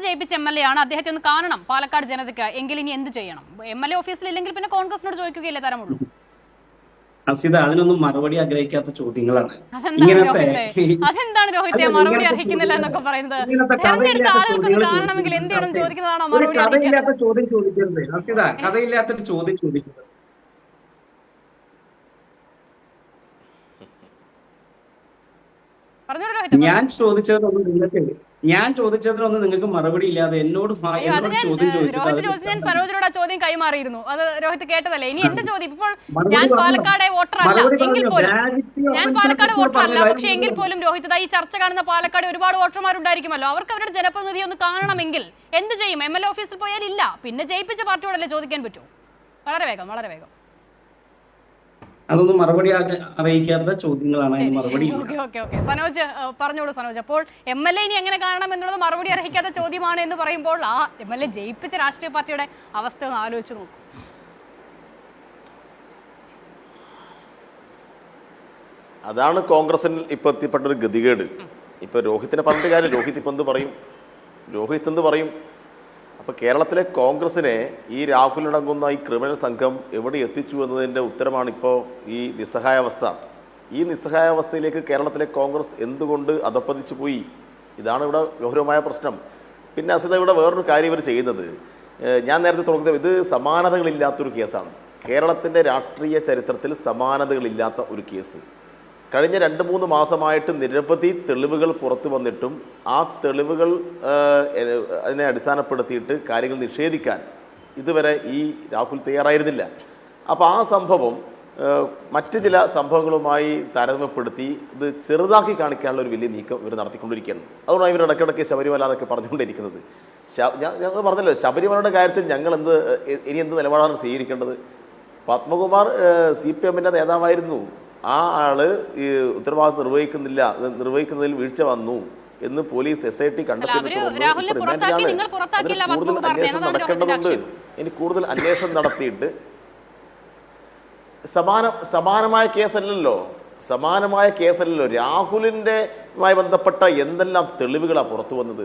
കോൺഗ്രസ് ജയിപ്പിച്ച M L A ആണ്. അദ്ദേഹത്തെ ഒന്ന് കാണണം പാലക്കാട് ജനതയ്ക്ക്. എങ്കിൽ ഇനി എന്ത് ചെയ്യണം? എം എൽ എ ഓഫീസിൽ ഇല്ലെങ്കിൽ പിന്നെ കോൺഗ്രസിനോട് ചോദിക്കുകയല്ലേ തരമുള്ളൂ? അസിത അതിനൊന്നും മറുപടി ആഗ്രഹിക്കാത്ത ചോദ്യങ്ങളാണ്. ഇങ്ങനത്തെ അതെന്താണ് രോഹിത്തെ? മറുപടി ഇങ്ങനത്തെ അർഹിക്കുന്നില്ല ചോദ്യം- എന്നൊക്കെ പറയുന്നത്. കഥയില്ലാത്ത കാണണമെങ്കിൽ എന്ത് ചെയ്യണം ചോദിക്കുന്നതാണോ മറുപടി കഥയില്ലാത്ത ചോദ്യം ചോദിക്കരുത്. അസിത കഥയില്ലാത്തൊരു ചോദ്യം ചോദിക്കരുത്. ഞാൻ ചോദിച്ചതൊന്നും നിങ്ങൾക്ക് ഞാൻ ചോദിച്ചതിനൊന്നും നിങ്ങൾക്ക് മറുപടി ഇല്ലാതെ എന്നോട് എന്നോട് ചോദ്യം ചോദിച്ചു ഞാൻ സരോജിനോട് ആ ചോദ്യം കൈമാറിയിരുന്നു. അത് രോഹിത് കേട്ടതല്ലേ? ഇനി എന്റെ ചോദ്യം? ഇപ്പോൾ ഞാൻ പാലക്കാട് വോട്ടർ അല്ല എങ്കിൽ പോലും ഞാൻ പാലക്കാട് വോട്ടർ അല്ല പക്ഷെ എങ്കിൽ പോലും രോഹിത് ഈ ചർച്ച കാണുന്ന പാലക്കാട് ഒരുപാട് വോട്ടർമാരുണ്ടായിരിക്കുമല്ലോ. അവർക്ക് അവരുടെ ജനപ്രതിനിധി ഒന്ന് കാണണമെങ്കിൽ എന്ത് ചെയ്യും? എം എൽ എ ഓഫീസിൽ പോയാൽ ഇല്ല. പിന്നെ ജയിപ്പിച്ച പാർട്ടിയോടല്ലേ ചോദിക്കാൻ പറ്റൂ? വളരെ വേഗം വളരെ വേഗം. അതൊന്നും മറുപടി അറിയിക്കാത്ത ചോദ്യങ്ങളാണ് അതിന് മറുപടി ഇല്ല. Okay okay. ഓക്കെ സനോജ് പറഞ്ഞോളൂ സനോജ്. അപ്പോൾ എം എൽ എ ഇനി എങ്ങനെ കാണണം എന്നുള്ളത് മറുപടി അർഹിക്കാത്ത ചോദ്യമാണ് എന്ന് പറയുമ്പോൾ ആ എം എൽ എ ജയിപ്പിച്ച രാഷ്ട്രീയ പാർട്ടിയുടെ അവസ്ഥ ഒന്ന് ആലോചിച്ച് നോക്കും. അതാണ് കോൺഗ്രസിൽ ഇപ്പോൾ എത്തിപ്പെട്ട ഒരു ഗതികേട് ഇപ്പോൾ രോഹിത്തിനെ പറഞ്ഞിട്ട് കാര്യം രോഹിത് ഇപ്പം എന്ത് പറയും? രോഹിത് എന്ത് പറയും? അപ്പോൾ കേരളത്തിലെ കോൺഗ്രസിനെ ഈ രാഹുലടങ്ങുന്ന ഈ ക്രിമിനൽ സംഘം എവിടെ എത്തിച്ചു എന്നതിന്റെ ഉത്തരമാണ് ഇപ്പോൾ ഈ നിസ്സഹായാവസ്ഥ. ഈ നിസ്സഹായാവസ്ഥയിലേക്ക് കേരളത്തിലെ കോൺഗ്രസ് എന്തുകൊണ്ട് അധപ്പതിച്ചു പോയി? ഇതാണ് ഇവിടെ ഗൗരവമായ പ്രശ്നം. പിന്നെ അസിത ഇവിടെ വേറൊരു കാര്യം ഇവർ ചെയ്യുന്നത്. ഞാൻ നേരത്തെ തുടങ്ങുന്നത് ഇത് സമാനതകളില്ലാത്തൊരു കേസാണ്. കേരളത്തിന്റെ രാഷ്ട്രീയ ചരിത്രത്തിൽ സമാനതകളില്ലാത്ത ഒരു കേസ്. കഴിഞ്ഞ രണ്ട് മൂന്ന് മാസമായിട്ട് നിരവധി തെളിവുകൾ പുറത്തു വന്നിട്ടും ആ തെളിവുകൾ അതിനെ അടിസ്ഥാനപ്പെടുത്തിയിട്ട് കാര്യങ്ങൾ നിഷേധിക്കാൻ ഇതുവരെ ഈ രാഹുൽ തയ്യാറായിരുന്നില്ല. അപ്പോൾ ആ സംഭവം മറ്റ് ചില സംഭവങ്ങളുമായി താരതമ്യപ്പെടുത്തി ഇത് ചെറുതാക്കി കാണിക്കാനുള്ള ഒരു വലിയ നീക്കം ഇവർ നടത്തിക്കൊണ്ടിരിക്കുകയാണ്. അതുകൊണ്ടാണ് ഇവർ ഇടയ്ക്കിടയ്ക്ക് ശബരിമല എന്നൊക്കെ പറഞ്ഞുകൊണ്ടിരിക്കുന്നത്. ഞങ്ങൾ പറഞ്ഞല്ലോ ശബരിമലയുടെ കാര്യത്തിൽ ഞങ്ങൾ എന്ത് ഇനി എന്ത് നിലപാടാണ് സ്വീകരിക്കേണ്ടത്? പത്മകുമാർ സി പി എമ്മിന്റെ നേതാവായിരുന്നു. ആ ആൾ ഈ ഉത്തരവാദിത്വം നിർവഹിക്കുന്നില്ല നിർവഹിക്കുന്നതിൽ വീഴ്ച വന്നു എന്ന് പോലീസ് എസ് ഐ ടി കണ്ടെത്തിയതിനെ തുടർന്ന് റിമാൻഡിലാണ്. കൂടുതൽ പത്മകുമാറിനെ. അന്വേഷണം നടക്കേണ്ടതുണ്ട്. ഇനി കൂടുതൽ അന്വേഷണം നടത്തിയിട്ട് സമാന സമാനമായ കേസല്ലല്ലോ. സമാനമായ കേസല്ലല്ലോ. രാഹുലിന്റെ മായി ബന്ധപ്പെട്ട എന്തെല്ലാം തെളിവുകളാണ് പുറത്തു വന്നത്?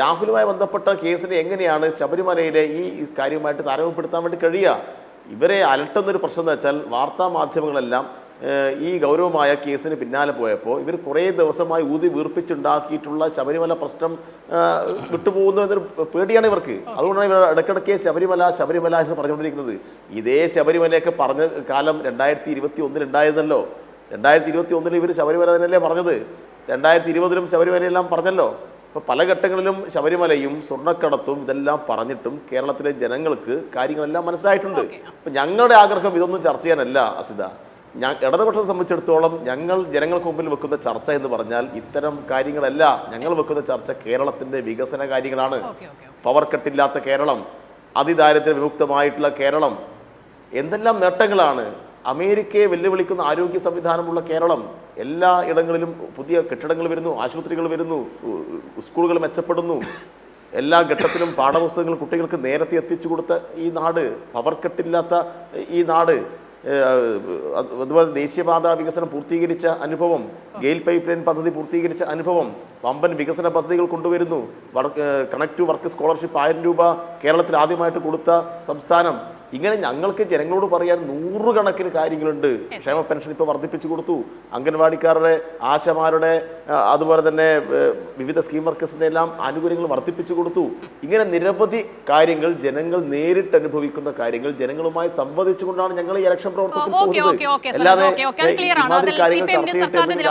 രാഹുലുമായി ബന്ധപ്പെട്ട കേസിനെ എങ്ങനെയാണ് ശബരിമലയിലെ ഈ കാര്യവുമായിട്ട് താരതമ്യപ്പെടുത്താൻ വേണ്ടി കഴിയുക? ഇവരെ അലട്ടുന്നൊരു പ്രശ്നം എന്ന് വെച്ചാൽ വാർത്താ മാധ്യമങ്ങളെല്ലാം ഈ ഗൗരവമായ കേസിന് പിന്നാലെ പോയപ്പോൾ ഇവർ കുറേ ദിവസമായി ഊതി വീർപ്പിച്ചുണ്ടാക്കിയിട്ടുള്ള ശബരിമല പ്രശ്നം വിട്ടുപോകുന്നു എന്നൊരു പേടിയാണ് ഇവർക്ക്. അതുകൊണ്ടാണ് ഇവർ ഇടയ്ക്കിടയ്ക്ക് ശബരിമല ശബരിമല എന്ന് പറഞ്ഞുകൊണ്ടിരിക്കുന്നത്. ഇതേ ശബരിമലയൊക്കെ പറഞ്ഞ കാലം രണ്ടായിരത്തി ഇരുപത്തി ഒന്നിലുണ്ടായിരുന്നല്ലോ രണ്ടായിരത്തി ഇരുപത്തി ഒന്നിൽ ഇവർ ശബരിമല തന്നെയല്ലേ പറഞ്ഞത്? രണ്ടായിരത്തി ഇരുപതിലും ശബരിമലയെല്ലാം പറഞ്ഞല്ലോ. ഇപ്പോൾ പല ഘട്ടങ്ങളിലും ശബരിമലയും സ്വർണക്കടത്തും ഇതെല്ലാം പറഞ്ഞിട്ടും കേരളത്തിലെ ജനങ്ങൾക്ക് കാര്യങ്ങളെല്ലാം മനസ്സിലായിട്ടുണ്ട്. അപ്പം ഞങ്ങളുടെ ആഗ്രഹം ഇതൊന്നും ചർച്ച ചെയ്യാനല്ല അസിത. ഞാൻ ഇടതുപക്ഷം സംബന്ധിച്ചിടത്തോളം ഞങ്ങൾ ജനങ്ങൾക്ക് മുമ്പിൽ വെക്കുന്ന ചർച്ച എന്ന് പറഞ്ഞാൽ ഇത്തരം കാര്യങ്ങളല്ല. ഞങ്ങൾ വെക്കുന്ന ചർച്ച കേരളത്തിന്റെ വികസന കാര്യങ്ങളാണ്. പവർ കട്ടില്ലാത്ത കേരളം അതിദാരിദ്ര്യ വിമുക്തമായിട്ടുള്ള കേരളം എന്തെല്ലാം നേട്ടങ്ങളാണ്? അമേരിക്കയെ വെല്ലുവിളിക്കുന്ന ആരോഗ്യ സംവിധാനമുള്ള കേരളം എല്ലാ ഇടങ്ങളിലും പുതിയ കെട്ടിടങ്ങൾ വരുന്നു ആശുപത്രികൾ വരുന്നു സ്കൂളുകൾ മെച്ചപ്പെടുന്നു. എല്ലാ ഘട്ടത്തിലും പാഠപുസ്തകങ്ങൾ കുട്ടികൾക്ക് നേരത്തെ എത്തിച്ചു കൊടുത്ത ഈ നാട് പവർ കട്ടില്ലാത്ത ഈ നാട് അതുപോലെ ദേശീയപാത വികസനം പൂർത്തീകരിച്ച അനുഭവം ഗെയിൽ പൈപ്പ് ലൈൻ പദ്ധതി പൂർത്തീകരിച്ച അനുഭവം വമ്പൻ വികസന പദ്ധതികൾ കൊണ്ടുവരുന്നു കണക്ട് വർക്ക് സ്കോളർഷിപ്പ് ആയിരം രൂപ കേരളത്തിൽ ആദ്യമായിട്ട് കൊടുത്ത സംസ്ഥാനം. ഇങ്ങനെ ഞങ്ങൾക്ക് ജനങ്ങളോട് പറയാൻ നൂറുകണക്കിന് കാര്യങ്ങളുണ്ട്. ക്ഷേമ പെൻഷൻ ഇപ്പോൾ വർദ്ധിപ്പിച്ചു കൊടുത്തു. അംഗൻവാടിക്കാരുടെ ആശമാരുടെ അതുപോലെ തന്നെ വിവിധ സ്കീം വർക്കേഴ്സിന്റെ എല്ലാം ആനുകൂല്യങ്ങൾ വർദ്ധിപ്പിച്ചു കൊടുത്തു. ഇങ്ങനെ നിരവധി കാര്യങ്ങൾ ജനങ്ങൾ നേരിട്ട് അനുഭവിക്കുന്ന കാര്യങ്ങൾ ജനങ്ങളുമായി സംവദിച്ചുകൊണ്ടാണ് ഞങ്ങൾ ഈ ഇലക്ഷൻ പ്രവർത്തനത്തിൽ പോകുന്നത്. അല്ലാതെ കാര്യങ്ങൾ ചർച്ച എമ്മിന്റെ